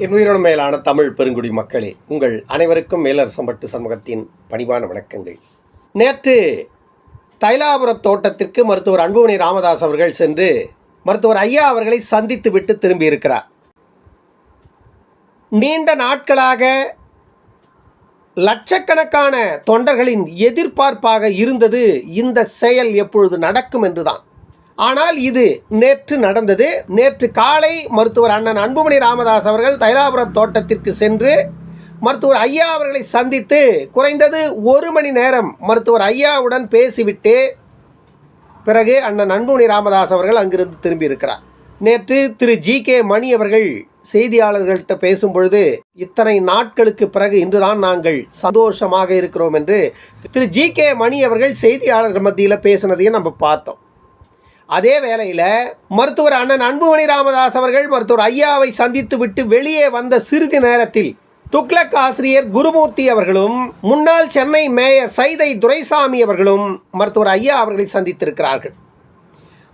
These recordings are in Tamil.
என் மேலான தமிழ் பெருங்குடி மக்களே உங்கள் அனைவருக்கும் மேலரசம்பட்டு சமூகத்தின் பணிவான வணக்கங்கள். நேற்று தைலாபுரம் தோட்டத்திற்கு மருத்துவர் அன்புமணி ராமதாஸ் அவர்கள் சென்று மருத்துவர் ஐயா அவர்களை சந்தித்து விட்டு திரும்பியிருக்கிறார். நீண்ட நாட்களாக லட்சக்கணக்கான தொண்டர்களின் எதிர்பார்ப்பாக இருந்தது இந்த செயல் எப்பொழுது நடக்கும் என்றுதான். ஆனால் இது நேற்று நடந்தது. நேற்று காலை மருத்துவர் அண்ணன் அன்புமணி ராமதாஸ் அவர்கள் தைலாபுரம் தோட்டத்திற்கு சென்று மருத்துவர் ஐயா அவர்களை சந்தித்து குறைந்தது ஒரு மணி நேரம் மருத்துவர் ஐயாவுடன் பேசிவிட்டு பிறகு அண்ணன் அன்புமணி ராமதாஸ் அவர்கள் அங்கிருந்து திரும்பி இருக்கிறார் நேற்று திரு ஜி கே மணி அவர்கள் செய்தியாளர்கள்ட்ட பேசும்பொழுது இத்தனை நாட்களுக்கு பிறகு இன்றுதான் நாங்கள் சந்தோஷமாக இருக்கிறோம் என்று திரு ஜி கே மணி அவர்கள் செய்தியாளர்கள் மத்தியில் பேசினதையும் நம்ம பார்த்தோம். அதே வேளையில் மருத்துவர் அண்ணன் அன்புமணி ராமதாஸ் அவர்கள் மருத்துவர் ஐயாவை சந்தித்து விட்டு வெளியே வந்த சிறிது நேரத்தில் துக்ளக் ஆசிரியர் குருமூர்த்தி அவர்களும் முன்னாள் சென்னை மேயர் சைதை துரைசாமி அவர்களும் மருத்துவர் ஐயா அவர்களை சந்தித்திருக்கிறார்கள்.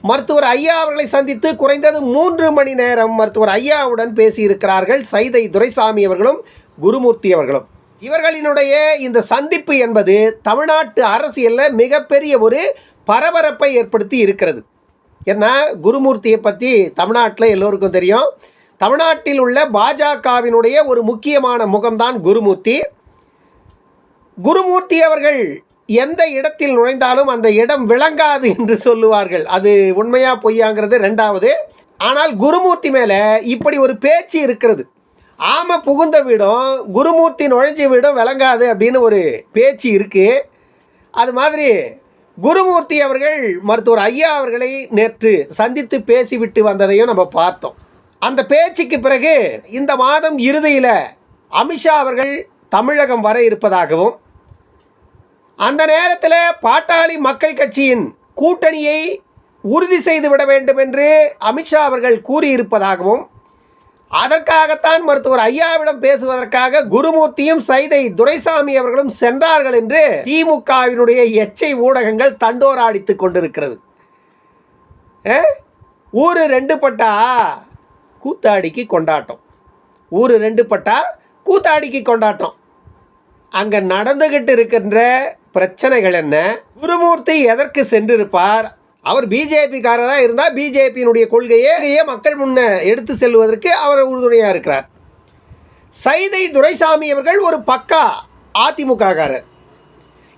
மருத்துவர் ஐயா அவர்களை சந்தித்து குறைந்தது மூன்று மணி நேரம் மருத்துவர் ஐயாவுடன் பேசியிருக்கிறார்கள் சைதை துரைசாமி அவர்களும் குருமூர்த்தி அவர்களும். இவர்களினுடைய இந்த சந்திப்பு என்பது தமிழ்நாட்டு அரசியலில் மிகப்பெரிய ஒரு பரபரப்பை ஏற்படுத்தி இருக்கிறது. ஏன்னா குருமூர்த்தியை பற்றி தமிழ்நாட்டில் எல்லோருக்கும் தெரியும். தமிழ்நாட்டில் உள்ள பாஜகவினுடைய ஒரு முக்கியமான முகம்தான் குருமூர்த்தி. குருமூர்த்தி அவர்கள் எந்த இடத்தில் நுழைந்தாலும் அந்த இடம் விளங்காது என்று சொல்லுவார்கள். அது உண்மையா பொய்யாங்கிறது ரெண்டாவது. ஆனால் குருமூர்த்தி மேலே இப்படி ஒரு பேச்சு இருக்கிறது. ஆம புகுந்த வீடும் குருமூர்த்தி நுழைஞ்ச வீடும் விளங்காது அப்படின்னு ஒரு பேச்சு இருக்கு. அது மாதிரி குருமூர்த்தி அவர்கள் மருத்துவர் ஐயா அவர்களை நேற்று சந்தித்து பேசிவிட்டு வந்ததையும் நம்ம பார்த்தோம். அந்த பேச்சுக்கு பிறகு இந்த மாதம் இறுதியில் அமித்ஷா அவர்கள் தமிழகம் வர இருப்பதாகவும் அந்த நேரத்தில் பாட்டாளி மக்கள் கட்சியின் கூட்டணியை உறுதி செய்து விட வேண்டும் என்று அமித்ஷா அவர்கள் கூறியிருப்பதாகவும் அதற்காகத்தான் மருத்துவர் ஐயாவிடம் பேசுவதற்காக குருமூர்த்தியும் சைதை துரைசாமி அவர்களும் சென்றார்கள் என்று திமுகவினுடைய எச்சை ஊடகங்கள் தண்டோராடித்துக் கொண்டிருக்கிறது. ஊர் ஊரு ரெண்டு பட்டா கூத்தாடிக்கு கொண்டாட்டம். ஊரு ரெண்டு பட்டா கூத்தாடிக்கு கொண்டாட்டம். அங்கே நடந்துகிட்டு இருக்கின்ற பிரச்சனைகள் என்ன? குருமூர்த்தி எதற்கு சென்றிருப்பார்? அவர் பிஜேபிக்காரராக இருந்தால் பிஜேபியினுடைய கொள்கையை மக்கள் முன்ன எடுத்து செல்வதற்கு அவர் உறுதுணையாக இருக்கிறார். சைதை துரைசாமி அவர்கள் ஒரு பக்கா அதிமுககாரர்.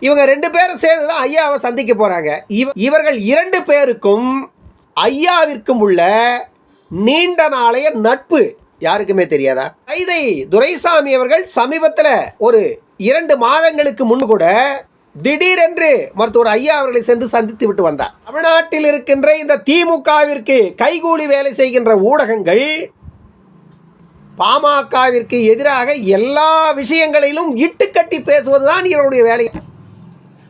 இவங்க ரெண்டு பேரும் சேர்ந்து தான் ஐயாவை சந்திக்க போகிறாங்க இவ இவர்கள் இரண்டு பேருக்கும் ஐயாவிற்கும் உள்ள நீண்ட நாளைய நட்பு யாருக்குமே தெரியாதா? சைதை துரைசாமி அவர்கள் சமீபத்தில் ஒரு இரண்டு மாதங்களுக்கு முன் கூட திடீரென்று மருத்துவர் ஐயா அவர்களை சென்று சந்தித்து விட்டு வந்தார். தமிழ்நாட்டில் இருக்கின்ற இந்த திமுகவிற்கு கைகூலி வேலை செய்கின்ற ஊடகங்கள் பாமகவிற்கு எதிராக எல்லா விஷயங்களிலும் இட்டுக்கட்டி பேசுவதுதான் இவருடைய வேலை.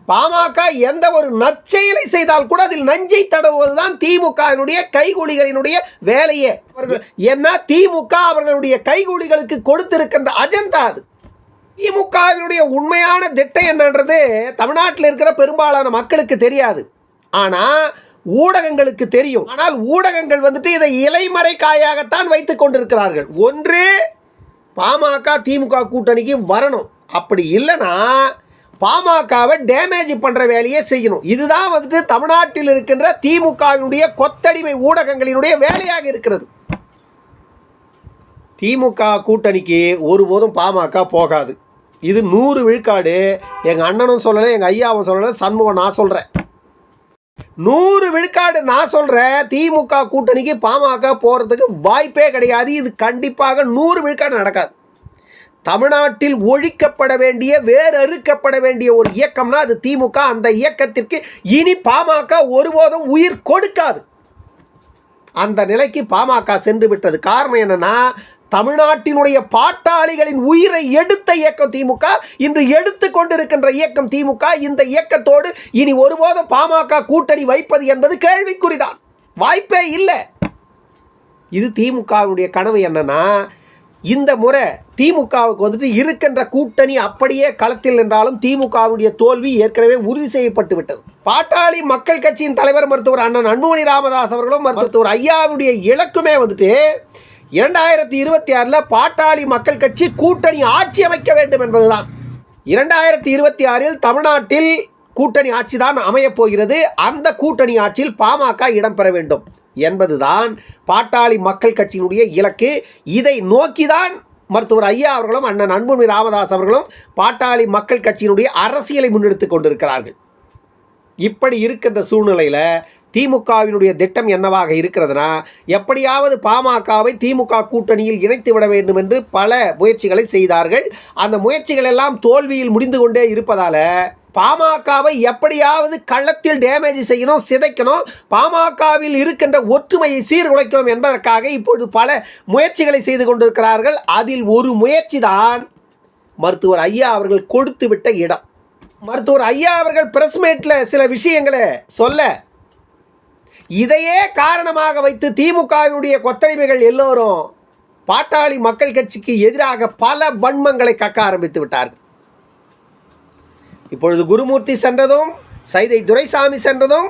பாமக எந்த ஒரு நற்செயலை செய்தால் கூட அதில் நஞ்சை தடவுவதுதான் திமுகவினுடைய கைகூலிகளினுடைய வேலையே. அவர்கள் ஏன்னா திமுக அவர்களுடைய கைகூலிகளுக்கு கொடுத்திருக்கின்ற அஜெண்டா அது. திமுகவினுடைய உண்மையான திட்டம் என்னன்றது தமிழ்நாட்டில் இருக்கிற பெரும்பாலான மக்களுக்கு தெரியாது. ஆனால் ஊடகங்களுக்கு தெரியும். ஆனால் ஊடகங்கள் வந்துட்டு இதை இலைமறை காயாகத்தான் வைத்து கொண்டிருக்கிறார்கள். ஒன்று பாமக திமுக கூட்டணிக்கு வரணும். அப்படி இல்லைன்னா பாமகவை டேமேஜ் பண்ணுற வேலையை செய்யணும். இதுதான் வந்துட்டு தமிழ்நாட்டில் இருக்கின்ற திமுகவினுடைய கொத்தடிமை ஊடகங்களினுடைய வேலையாக இருக்கிறது. திமுக கூட்டணிக்கு ஒருபோதும் பாமக போகாது. இது நூறு விழுக்காடு. எங்கள் அண்ணனும் சொல்லலை எங்கள் ஐயாவும் சொல்லலை சண்முகம் நான் சொல்கிறேன் நூறு விழுக்காடு நான் சொல்கிறேன் திமுக கூட்டணிக்கு பாமக போகிறதுக்கு வாய்ப்பே கிடையாது. இது கண்டிப்பாக நூறு விழுக்காடு நடக்காது. தமிழ்நாட்டில் ஒழிக்கப்பட வேண்டிய வேறறுக்கப்பட வேண்டிய ஒரு இயக்கம்னா அது திமுக. அந்த இயக்கத்திற்கு இனி பாமக ஒருபோதும் உயிர் கொடுக்காது. அந்த நிலைக்கு பாமக சென்று விட்டது காரணம் என்னன்னா தமிழ்நாட்டினுடைய பாட்டாளிகளின் உயிரை எடுத்த இயக்கம் திமுக இன்று எடுத்து கொண்டிருக்கின்ற இயக்கம் திமுக இந்த இயக்கத்தோடு இனி ஒருபோதும் பாமக கூட்டணி வைப்பது என்பது கேள்விக்குறிதான். வாய்ப்பே இல்லை. இது திமுகவுடைய கனவு என்னன்னா இந்த முறை திமுகவுக்கு வந்துட்டு இருக்கின்ற கூட்டணி அப்படியே களத்தில் என்றாலும் திமுகவுடைய தோல்வி ஏற்கனவே உறுதி செய்யப்பட்டு விட்டது. பாட்டாளி மக்கள் கட்சியின் தலைவர் மருத்துவர் அண்ணன் அன்புமணி ராமதாஸ் அவர்களும் மருத்துவர் ஐயாவுடைய இலக்குமே வந்துட்டு இரண்டாயிரத்தி இருபத்தி ஆறில் பாட்டாளி மக்கள் கட்சி கூட்டணி ஆட்சி அமைக்க வேண்டும் என்பதுதான். இரண்டாயிரத்தி இருபத்தி ஆறில் தமிழ்நாட்டில் கூட்டணி ஆட்சி தான் அமையப் போகிறது. அந்த கூட்டணி ஆட்சியில் பாமக இடம்பெற வேண்டும் என்பதுதான் பாட்டாளி மக்கள் கட்சியினுடைய இலக்கு. இதை நோக்கிதான் மருத்துவர் ஐயா அவர்களும் அண்ணன் அன்புமணி ராமதாஸ் அவர்களும் பாட்டாளி மக்கள் கட்சியினுடைய அரசியலை முன்னெடுத்துக் கொண்டிருக்கிறார்கள். இப்படி இருக்கின்ற சூழ்நிலையில் திமுகவினுடைய திட்டம் என்னவாக இருக்கிறதுனா எப்படியாவது பாமகவை திமுக கூட்டணியில் இணைத்து விட வேண்டும் என்று பல முயற்சிகளை செய்தார்கள். அந்த முயற்சிகள் எல்லாம் தோல்வியில் முடிந்து கொண்டே இருப்பதால் பாமகவை எப்படியாவது கள்ளத்தில் டேமேஜ் செய்யணும் சிதைக்கணும் பாமகவில் இருக்கின்ற ஒற்றுமையை சீர்குலைக்கணும் என்பதற்காக இப்பொழுது பல முயற்சிகளை செய்து கொண்டிருக்கிறார்கள். அதில் ஒரு முயற்சி தான் மருத்துவர் ஐயா அவர்கள் கொடுத்து விட்ட இடம். மருத்துவர் ஐயா அவர்கள் பிரஸ் சில விஷயங்களை சொல்ல இதையே காரணமாக வைத்து திமுகவினுடைய கொத்தடிமைகள் எல்லோரும் பாட்டாளி மக்கள் கட்சிக்கு எதிராக பல வன்மங்களை கக்க ஆரம்பித்து விட்டார்கள். இப்பொழுது குருமூர்த்தி சென்றதும் சைதை துரைசாமி சென்றதும்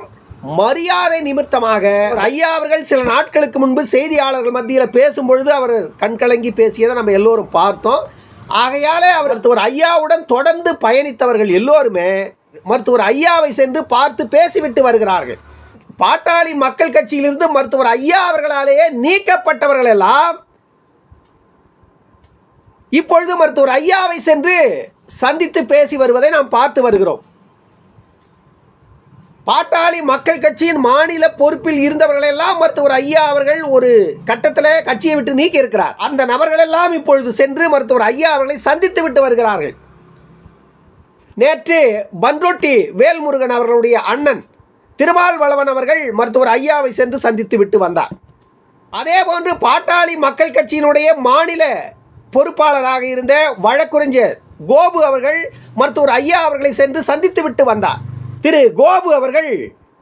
மரியாதை நிமித்தமாக ஐயா அவர்கள் சில நாட்களுக்கு முன்பு செய்தியாளர்கள் மத்தியில் பேசும்பொழுது அவர் கண்கலங்கி பேசியதை நம்ம எல்லோரும் பார்த்தோம். ஆகையாலே அவர் மருத்துவர் ஐயாவுடன் தொடர்ந்து பயணித்தவர்கள் எல்லோருமே மருத்துவர் ஐயாவை சென்று பார்த்து பேசிவிட்டு வருகிறார்கள். பாட்டாளி மக்கள் கட்சியிலிருந்து மருத்துவர் ஐயா அவர்களாலேயே நீக்கப்பட்டவர்கள் எல்லாம் இப்பொழுது மருத்துவர் ஐயாவை சென்று சந்தித்து பேசி வருவதை நாம் பார்த்து வருகிறோம். பாட்டாளி மக்கள் கட்சியின் மாநில பொறுப்பில் இருந்தவர்கள் எல்லாம் மருத்துவர் ஐயா அவர்கள் ஒரு கட்டத்தில் கட்சியை விட்டு நீக்கி இருக்கிறார் அந்த நபர்கள் எல்லாம் இப்பொழுது சென்று மருத்துவர் ஐயா அவர்களை சந்தித்து விட்டு வருகிறார்கள். நேற்று பன்ரொட்டி வேல்முருகன் அவர்களுடைய அண்ணன் திருமால் வளவன் அவர்கள் மருத்துவர் ஐயாவை சென்று சந்தித்து விட்டு வந்தார். அதே போன்று பாட்டாளி மக்கள் கட்சியினுடைய மாநில பொறுப்பாளராக இருந்த வழக்குரைஞர் கோபு அவர்கள் மருத்துவர் ஐயா அவர்களை சென்று சந்தித்து விட்டு வந்தார். திரு கோபு அவர்கள்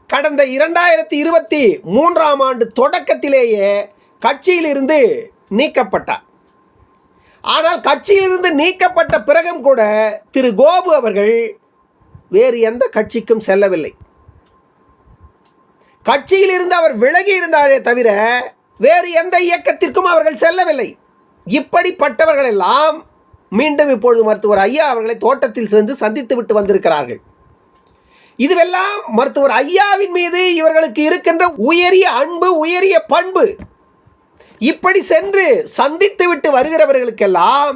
கடந்த இரண்டாயிரத்தி இருபத்தி மூன்றாம் ஆண்டு தொடக்கத்திலேயே கட்சியிலிருந்து நீக்கப்பட்டார். ஆனால் கட்சியிலிருந்து நீக்கப்பட்ட பிறகும் கூட திரு கோபு அவர்கள் வேறு எந்த கட்சிக்கும் செல்லவில்லை. கட்சியிலிருந்து அவர் விலகி இருந்தாரே தவிர வேறு எந்த இயக்கத்திற்கும் அவர்கள் செல்லவில்லை. இப்படிப்பட்டவர்கள் எல்லாம் மீண்டும் இப்பொழுது மருத்துவர் ஐயா அவர்களை தோட்டத்தில் சென்று சந்தித்து விட்டு வந்திருக்கிறார்கள். இதுவெல்லாம் மருத்துவர் ஐயாவின் மீது இவர்களுக்கு இருக்கின்ற உயரிய அன்பு உயரிய பண்பு. இப்படி சென்று சந்தித்து விட்டு வருகிறவர்களுக்கெல்லாம்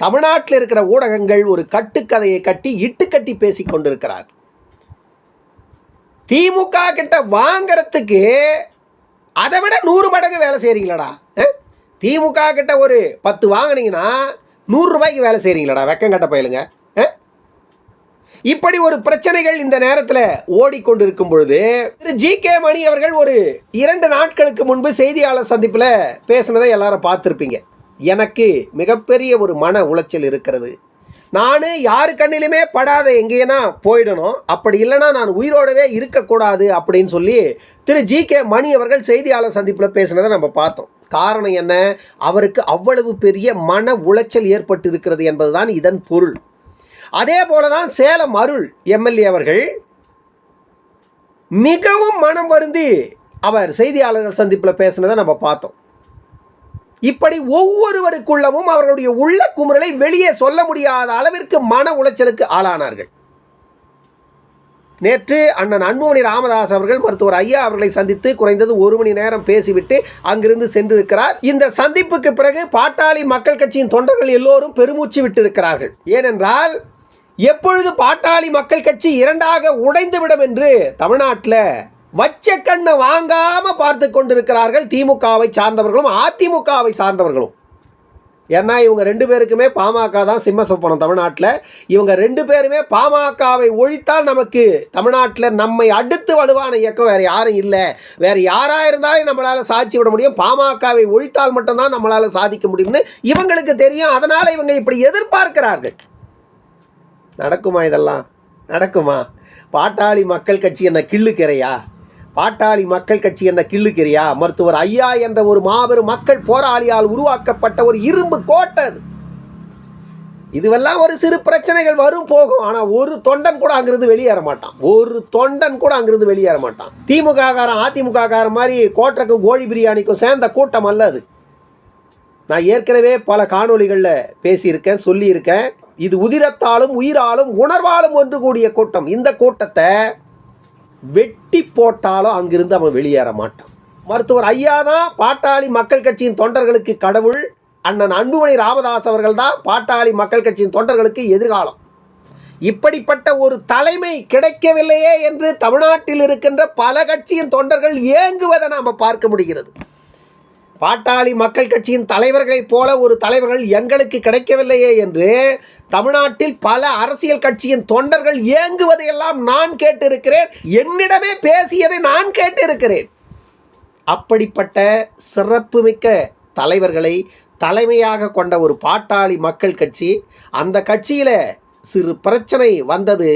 தமிழ்நாட்டில் இருக்கிற ஊடகங்கள் ஒரு கட்டுக்கதையை கட்டி இட்டுக்கட்டி பேசிக் கொண்டிருக்கிறார். திமுக கிட்ட வாங்கறதுக்கு அதை விட நூறு மடங்கு வேலை செய்கிறீங்களடா திமுக கிட்ட ஒரு பத்து வாங்கினீங்கன்னா நூறுரூபாய்க்கு வேலை செய்கிறீங்களடா வெக்கம் கட்ட பயிலுங்க. இப்படி ஒரு பிரச்சனைகள் இந்த நேரத்தில் ஓடிக்கொண்டிருக்கும் பொழுது திரு ஜி கே மணி அவர்கள் ஒரு இரண்டு நாட்களுக்கு முன்பு செய்தியாளர் சந்திப்பில் பேசினதை எல்லாரும் பார்த்துருப்பீங்க. எனக்கு மிகப்பெரிய ஒரு மன உளைச்சல் இருக்கிறது. நான் யாரு கண்ணிலுமே படாத எங்கேனா போயிடணும். அப்படி இல்லைன்னா நான் உயிரோடவே இருக்கக்கூடாது அப்படின்னு சொல்லி திரு ஜி கே மணி அவர்கள் செய்தியாளர் சந்திப்பில் பேசினதை நம்ம பார்த்தோம். காரணம் என்ன? அவருக்கு அவ்வளவு பெரிய மன உளைச்சல் ஏற்பட்டு இருக்கிறது என்பதுதான் இதன் பொருள். அதே போல தான் சேலம் அருள் எம்எல்ஏ அவர்கள் மிகவும் மனம் வருந்தி அவர் செய்தியாளர்கள் சந்திப்பில் பேசினதை நம்ம பார்த்தோம். இப்படி ஒவ்வொருவருக்குள்ளவும் அவர்களுடைய உள்ள குமுறலை வெளியே சொல்ல முடியாத அளவிற்கு மன உளைச்சலுக்கு ஆளானார்கள். நேற்று அண்ணன் அன்புமணி ராமதாஸ் அவர்கள் மருத்துவர் ஐயா அவர்களை சந்தித்து குறைந்தது ஒரு மணி நேரம் பேசிவிட்டு அங்கிருந்து சென்றிருக்கிறார். இந்த சந்திப்புக்கு பிறகு பாட்டாளி மக்கள் கட்சியின் தொண்டர்கள் எல்லோரும் பெருமூச்சு விட்டிருக்கிறார்கள். ஏனென்றால் எப்பொழுது பாட்டாளி மக்கள் கட்சி இரண்டாக உடைந்து விடும் என்று தமிழ்நாட்டில் வச்ச கண்ணை வாங்காம பார்த்து கொண்டிருக்கிறார்கள் திமுகவை சார்ந்தவர்களும் அதிமுகவை சார்ந்தவர்களும். ஏன்னா இவங்க ரெண்டு பேருக்குமே பாமக தான் சிம்ம சொப்பனம் தமிழ்நாட்டில். இவங்க ரெண்டு பேருமே பாமகவை ஒழித்தால் நமக்கு தமிழ்நாட்டில் நம்மை அடுத்து வலுவான இயக்கம் வேறு யாரும் இல்லை. வேறு யாராக இருந்தாலும் நம்மளால் சாட்சி விட முடியும். பாமகவை ஒழித்தால் மட்டும்தான் நம்மளால் சாதிக்க முடியும்னு இவங்களுக்கு தெரியும். அதனால் இவங்க இப்படி எதிர்பார்க்கிறார்கள். நடக்குமா இதெல்லாம்? நடக்குமா? பாட்டாளி மக்கள் கட்சி என்ன கிள்ளுக்கிறையா பாட்டாளி மக்கள் கட்சி என்ற கிள்ளுக்கிறியா மருத்துவர் ஐயா என்ற ஒரு மாபெரும் மக்கள் போராளியால் உருவாக்கப்பட்ட ஒரு இரும்பு கோட்டை அது. இதுவெல்லாம் ஒரு சிறு பிரச்சனைகள் வரும் போகும். ஆனால் ஒரு தொண்டன் கூட அங்கிருந்து வெளியேற மாட்டான். ஒரு தொண்டன் கூட அங்கிருந்து வெளியேற மாட்டான். திமுக காரன் அதிமுக காரன் மாதிரி கோட்டைக்கும் கோழி பிரியாணிக்கும் சேர்ந்த கூட்டம் அல்ல அது. நான் ஏற்கனவே பல காணொளிகளில் பேசியிருக்கேன் சொல்லியிருக்கேன். இது உதிரத்தாலும் உயிராலும் உணர்வாலும் ஒன்று கூடிய கூட்டம். இந்த கூட்டத்தை வெட்டி போட்டாலும் அங்கிருந்து அவன் வெளியேற மாட்டான். மருத்துவர் ஐயா தான் பாட்டாளி மக்கள் கட்சியின் தொண்டர்களுக்கு கடவுள் அண்ணன் அன்புமணி ராமதாஸ் அவர்கள் தான் பாட்டாளி மக்கள் கட்சியின் தொண்டர்களுக்கு எதிர்காலம். இப்படிப்பட்ட ஒரு தலைமை கிடைக்கவில்லையே என்று தமிழ்நாட்டில் இருக்கின்ற பல கட்சியின் தொண்டர்கள் ஏங்குவதை நாம் பார்க்க முடிகிறது. பாட்டாளி மக்கள் கட்சியின் தலைவர்களைப் போல ஒரு தலைவர்கள் எங்களுக்கு கிடைக்கவில்லையே என்று தமிழ்நாட்டில் பல அரசியல் கட்சியின் தொண்டர்கள் இயங்குவதையெல்லாம் நான் கேட்டிருக்கிறேன். என்னிடமே பேசியதை நான் கேட்டிருக்கிறேன். அப்படிப்பட்ட சிறப்புமிக்க தலைவர்களை தலைமையாக கொண்ட ஒரு பாட்டாளி மக்கள் கட்சி அந்த கட்சியில் சிறு பிரச்சனை வந்தது.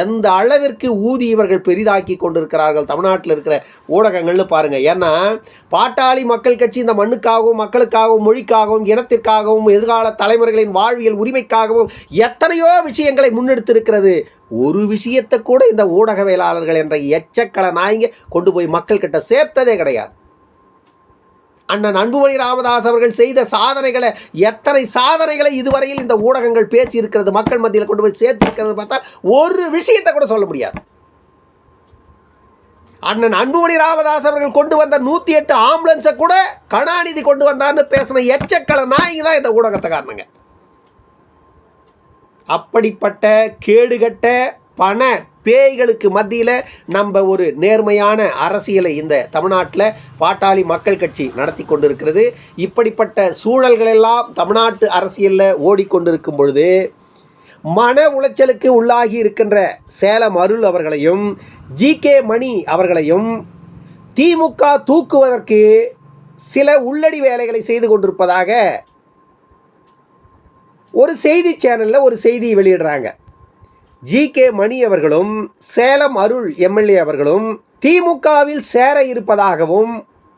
எந்த அளவிற்கு ஊதி இவர்கள் பெரிதாக்கி கொண்டிருக்கிறார்கள் தமிழ்நாட்டில் இருக்கிற ஊடகங்கள்னு பாருங்கள் ஏன்னா பாட்டாளி மக்கள் கட்சி இந்த மண்ணுக்காகவும் மக்களுக்காகவும் மொழிக்காகவும் இனத்திற்காகவும் எதிர்கால தலைமுறைகளின் வாழ்வியல் உரிமைக்காகவும் எத்தனையோ விஷயங்களை முன்னெடுத்திருக்கிறது. ஒரு விஷயத்தை கூட இந்த ஊடகவியலாளர்கள் என்ற எச்சக்கல நாய்ங்க கொண்டு போய் மக்கள்கிட்ட சேர்த்ததே கிடையாது. அண்ணன் அன்புமணி ராமதாஸ் அவர்கள் செய்த சாதனைகளை எத்தனை சாதனைகளை இதுவரையில் இந்த ஊடகங்கள் பேசி இருக்கிறது மக்கள் மத்தியில் கொண்டு போய் சேர்த்திருக்கிறது பார்த்தா ஒரு விஷயத்தை கூட சொல்ல முடியாது. அண்ணன் அன்புமணி ராமதாஸ் அவர்கள் கொண்டு வந்த நூற்றி எட்டு ஆம்புலன்ஸை கூட கருணாநிதி கொண்டு வந்தார்னு பேசின எச்சக்கல நாய்ங்க தான் இந்த ஊடகத்தை காரணங்க. அப்படிப்பட்ட கேடுகட்ட பண பேய்களுக்கு மத்தியில் நம்ம ஒரு நேர்மையான அரசியலை இந்த தமிழ்நாட்டில் பாட்டாளி மக்கள் கட்சி நடத்தி கொண்டிருக்கிறது. இப்படிப்பட்ட சூழல்கள் எல்லாம் தமிழ்நாட்டு அரசியலில் ஓடிக்கொண்டிருக்கும் பொழுது மன உளைச்சலுக்கு உள்ளாகி இருக்கின்ற சேலம் அருள் அவர்களையும் ஜி கே மணி அவர்களையும் திமுக தூக்குவதற்கு சில உள்ளடி வேலைகளை செய்து கொண்டிருப்பதாக ஒரு செய்தி சேனலில் ஒரு செய்தியை வெளியிடுறாங்க. ஜி கே மணி அவர்களும் சேலம் அருள் எம்எல்ஏ அவர்களும் திமுகவில் சேர இருப்பதாகவும்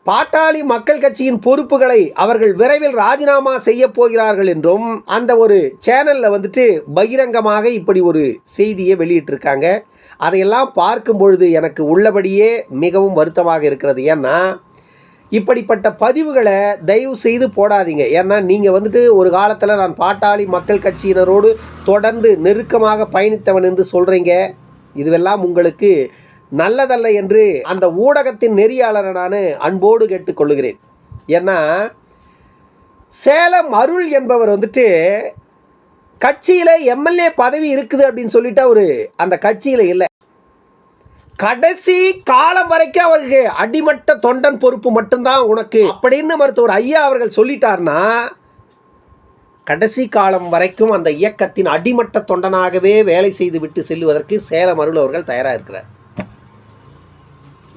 பாட்டாளி மக்கள் கட்சியின் பொறுப்புகளை அவர்கள் விரைவில் ராஜினாமா செய்ய போகிறார்கள் என்றும் அந்த ஒரு சேனலில் வந்துட்டு பகிரங்கமாக இப்படி ஒரு செய்தியை வெளியிட்டிருக்காங்க. அதையெல்லாம் பார்க்கும் பொழுது எனக்கு உள்ளபடியே மிகவும் வருத்தமாக இருக்கிறது. ஏன்னா இப்படிப்பட்ட பதிவுகளை தயவு செய்து போடாதீங்க. ஏன்னா நீங்கள் வந்துட்டு ஒரு காலத்தில் நான் பாட்டாளி மக்கள் கட்சியினரோடு தொடர்ந்து நெருக்கமாக பயணித்தவன் என்று சொல்கிறீங்க இதுவெல்லாம் உங்களுக்கு நல்லதல்ல என்று அந்த ஊடகத்தின் நெறியாளரை நான் அன்போடு கேட்டுக்கொள்ளுகிறேன். ஏன்னா சேலம் அருள் என்பவர் வந்துட்டு கட்சியில் எம்எல்ஏ பதவி இருக்குது அப்படின்னு சொல்லிட்டு அவர் அந்த கட்சியில் இல்லை. கடைசி காலம் வரைக்கும் அவருக்கு அடிமட்ட தொண்டன் பொறுப்பு மட்டும்தான் உனக்கு. அப்படின்னு மருத்துவர் ஐயா அவர்கள் சொல்லிட்டார்னா கடைசி காலம் வரைக்கும் அந்த இயக்கத்தின் அடிமட்ட தொண்டனாகவே வேலை செய்து விட்டு செல்வதற்கு சேலம் அருள் அவர்கள் தயாராக இருக்கிறார்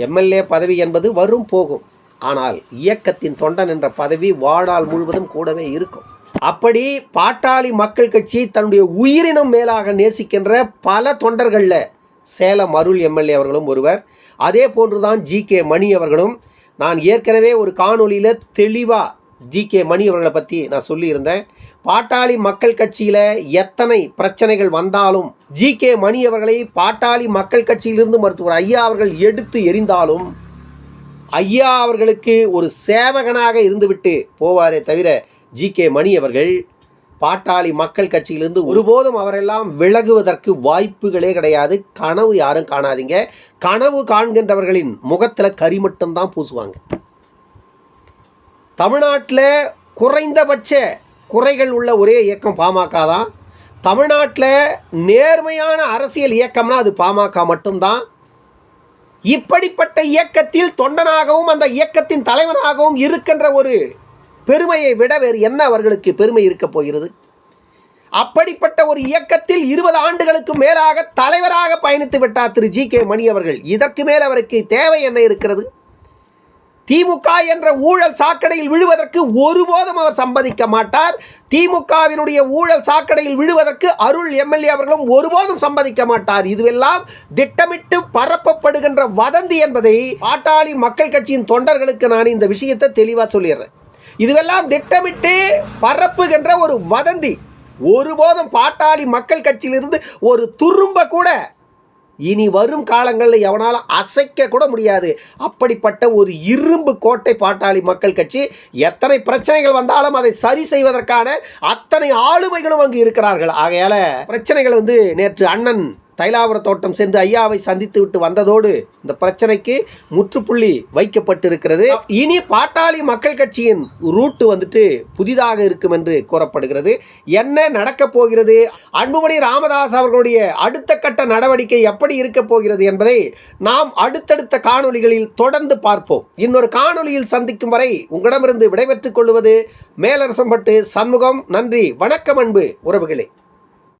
எம்எல்ஏ பதவி என்பது வரும் போகும். ஆனால் இயக்கத்தின் தொண்டன் என்ற பதவி வாழ்நாள் முழுவதும் கூடவே இருக்கும். அப்படி பாட்டாளி மக்கள் கட்சி தன்னுடைய உயிரினும் மேலாக நேசிக்கின்ற பல தொண்டர்களில் சேலம் அருள் எம்எல்ஏ அவர்களும் ஒருவர். அதே போன்றுதான் ஜி கே மணி அவர்களும். நான் ஏற்கனவே ஒரு காணொளியில் தெளிவாக ஜி கே மணி அவர்களை பற்றி நான் சொல்லியிருந்தேன். பாட்டாளி மக்கள் கட்சியில் எத்தனை பிரச்சனைகள் வந்தாலும் ஜி கே மணி அவர்களை பாட்டாளி மக்கள் கட்சியிலிருந்து மருத்துவர் ஐயா அவர்கள் எடுத்து எரிந்தாலும் ஐயா அவர்களுக்கு ஒரு சேவகனாக இருந்துவிட்டு போவாரே தவிர ஜி கே மணி அவர்கள் பாட்டாளி மக்கள் கட்சியிலிருந்து ஒருபோதும் அவரெல்லாம் விலகுவதற்கு வாய்ப்புகளே கிடையாது. கனவு யாரும் காணாதீங்க. கனவு காண்கின்றவர்களின் முகத்தில் கறி மட்டும்தான் பூசுவாங்க. தமிழ்நாட்டில் குறைந்தபட்ச குறைகள் உள்ள ஒரே இயக்கம் பாமக தான். தமிழ்நாட்டில் நேர்மையான அரசியல் இயக்கம்னா அது பாமக மட்டும்தான். இப்படிப்பட்ட இயக்கத்தில் தொண்டனாகவும் அந்த இயக்கத்தின் தலைவனாகவும் இருக்கின்ற ஒரு பெருமையை விட வேறு என்ன அவர்களுக்கு பெருமை இருக்கப் போகிறது? அப்படிப்பட்ட ஒரு இயக்கத்தில் இருபது ஆண்டுகளுக்கு மேலாக தலைவராக பயணித்து விட்டார் திரு ஜி கே மணி அவர்கள். இதற்கு மேல் அவருக்கு தேவை என்ன இருக்கிறது? திமுக என்ற ஊழல் சாக்கடையில் விழுவதற்கு ஒருபோதும் அவர் சம்மதிக்க மாட்டார். திமுகவினுடைய ஊழல் சாக்கடையில் விழுவதற்கு அருள் எம்எல்ஏ அவர்களும் ஒருபோதும் சம்மதிக்க மாட்டார். இதுவெல்லாம் திட்டமிட்டு பரப்பப்படுகின்ற வதந்தி என்பதை பாட்டாளி மக்கள் கட்சியின் தொண்டர்களுக்கு நான் இந்த விஷயத்தை தெளிவாக சொல்லிடுறேன். இதுவெல்லாம் திட்டமிட்டு பரப்புகின்ற ஒரு வதந்தி. ஒருபோதும் பாட்டாளி மக்கள் கட்சியிலிருந்து ஒரு துரும்ப கூட இனி வரும் காலங்களில் எவனாலும் அசைக்க கூட முடியாது. அப்படிப்பட்ட ஒரு இரும்பு கோட்டை பாட்டாளி மக்கள் கட்சி எத்தனை பிரச்சனைகள் வந்தாலும் அதை சரி செய்வதற்கான அத்தனை ஆளுமைகளும் அங்கு இருக்கிறார்கள். ஆகையால் பிரச்சனைகள் வந்து நேற்று அண்ணன் தைலாவர தோட்டம் சென்று ஐயாவை சந்தித்து விட்டு வந்ததோடு இந்த பிரச்சனைக்கு முற்றுப்புள்ளி வைக்கப்பட்டிருக்கிறது. இனி பாட்டாளி மக்கள் கட்சியின் ரூட்டு வந்துட்டு புதிதாக இருக்கும் என்று கூறப்படுகிறது. என்ன நடக்கப் போகிறது? அன்புமணி ராமதாஸ் அவர்களுடைய அடுத்த கட்ட நடவடிக்கை எப்படி இருக்கப் போகிறது என்பதை நாம் அடுத்தடுத்த காணொளிகளில் தொடர்ந்து பார்ப்போம். இன்னொரு காணொளியில் சந்திக்கும் வரை உங்களிடமிருந்து விடைபெற்றுக் கொள்வது மேலரசம்பட்டு சண்முகம். நன்றி வணக்கம் அன்பு உறவுகளே.